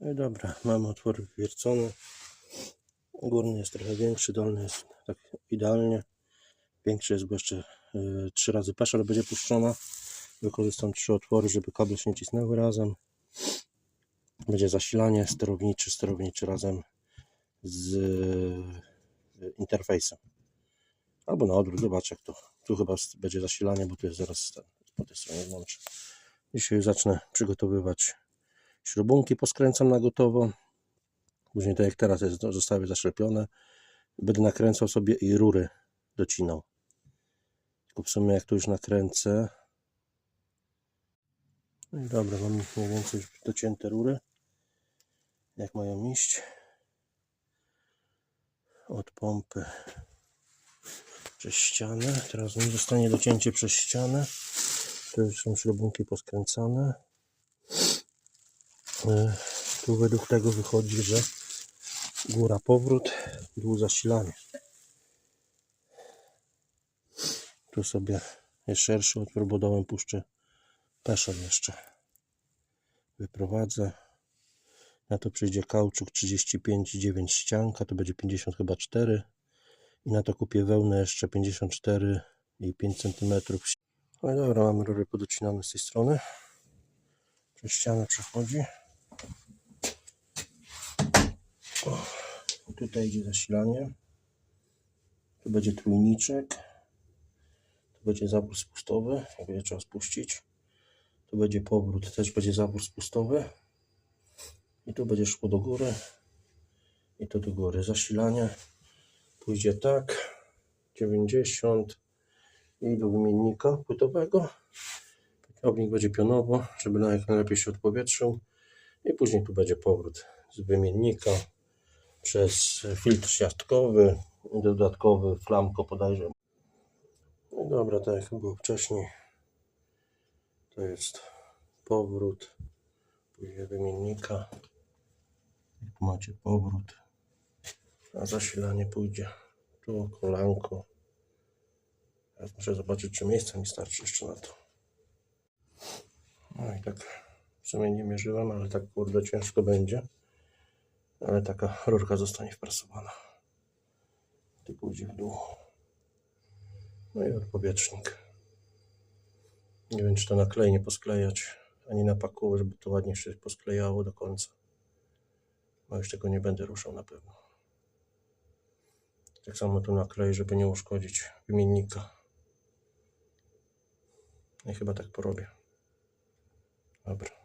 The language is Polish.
No i dobra, mamy otwór wywiercony. Górny jest trochę większy, dolny jest tak idealnie. Większy jest, bo jeszcze y, trzy razy peszel będzie puszczona. Wykorzystam trzy otwory, żeby kable się nie cisnęły razem. Będzie zasilanie sterowniczy, sterowniczy razem z interfejsem. Albo na odwrót, zobacz jak to. Tu chyba będzie zasilanie, bo tu jest zaraz ten, po tej stronie włączę. Dzisiaj zacznę przygotowywać śrubunki, poskręcam na gotowo. Później tak jak teraz jest, to zostały zaszczepione. Będę nakręcał sobie i rury docinał. Tylko w sumie jak tu już nakręcę. No i dobra, mam mniej więcej już docięte rury. Jak mają iść. Od pompy przez ścianę. Teraz mi zostanie docięcie przez ścianę. Tu już są śrubunki poskręcane. E, Tu według tego wychodzi, że góra powrót, dół zasilanie. Tu sobie jest szerszy otwór, bo puszczę peszel jeszcze. Wyprowadzę. Na to przyjdzie kauczuk 35,9 ścianka, to będzie 50 chyba 4. I na to kupię wełnę jeszcze 54 i 5 cm. No i dobra, mamy rury podocinane z tej strony. Przez ścianę przechodzi. Tutaj idzie zasilanie. Tu będzie trójniczek. Tu będzie zawór spustowy, będzie trzeba spuścić. Tu będzie powrót, też będzie zawór spustowy. I tu będzie szło do góry. I to do góry. Zasilanie pójdzie tak. 90 i do wymiennika płytowego. Ognik będzie pionowo, żeby jak najlepiej się odpowietrzył. I później tu będzie powrót z wymiennika przez filtr siatkowy, dodatkowy flamko podajże. No dobra, tak jak było wcześniej. To jest powrót, później wymiennika. Tu macie powrót, a zasilanie pójdzie tu kolanko. Teraz muszę zobaczyć, czy miejsca mi starczy jeszcze na to. No i tak w sumie nie mierzyłem, ale tak kurde ciężko będzie. Ale taka rurka zostanie wprasowana. Tu pójdzie w dół. No i odpowietrznik. Nie wiem, czy to na klej nie posklejać, ani na paku, żeby to ładnie się posklejało do końca. No już tego nie będę ruszał na pewno. Tak samo tu na klej, żeby nie uszkodzić wymiennika. No i chyba tak porobię. Dobra.